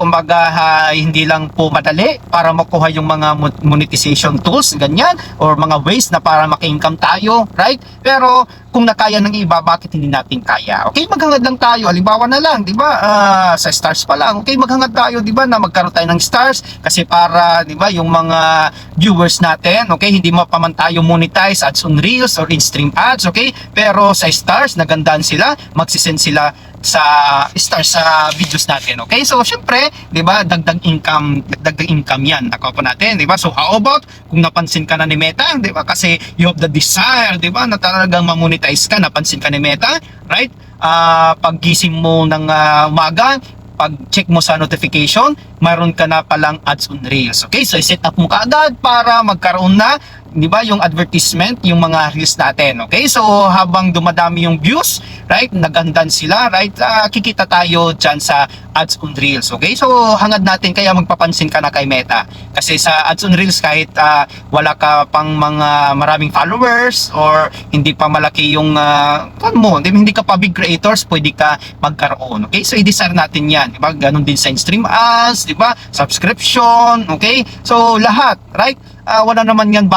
kumbaga ha, hindi lang po madali para makuha yung mga mo- monetization tools, ganyan, or mga ways na para maka-income tayo, right? Pero kung nakaya ng iba, bakit hindi natin kaya? Okay, maghangad lang tayo. Halimbawa na lang, di ba? Ah, sa stars pa lang. Okay, maghangad tayo, di ba? Na magkaroon tayo ng stars kasi para, di ba, yung mga viewers natin, okay, hindi mo pa man tayo monetize ads on Reels or in-stream ads, okay? Pero sa stars, nagandaan sila, magsisend sila sa stars sa videos natin. Okay? So, syempre, 'di ba, dagdag income, dagdag income 'yan. Po natin, 'di ba? So, how about kung napansin ka na ni Meta, 'di ba? Kasi you have the desire, 'di ba, na talagang ma-monetize ka, napansin ka ni Meta, right? Ah, paggising mo ng ah, umaga, pag check mo sa notification, mayroon ka na palang ads on Reels. Okay? So, set up mo kaagad para magkaroon na, di ba, yung advertisement, yung mga Reels natin. Okay? So, habang dumadami yung views, right, nagandan sila, right, ah, kikita tayo dyan sa ads on Reels. Okay? So, hangad natin, kaya magpapansin ka na kay Meta. Kasi sa ads on Reels, kahit ah, wala ka pang mga maraming followers or hindi pa malaki yung uh, mo, hindi, ka pa big creators, pwede ka magkaroon. Okay? So, i-desire natin yan. Diba? Ganon din sa in-stream ads, diba? Subscription, okay? So, lahat, right? Ah, wala naman yan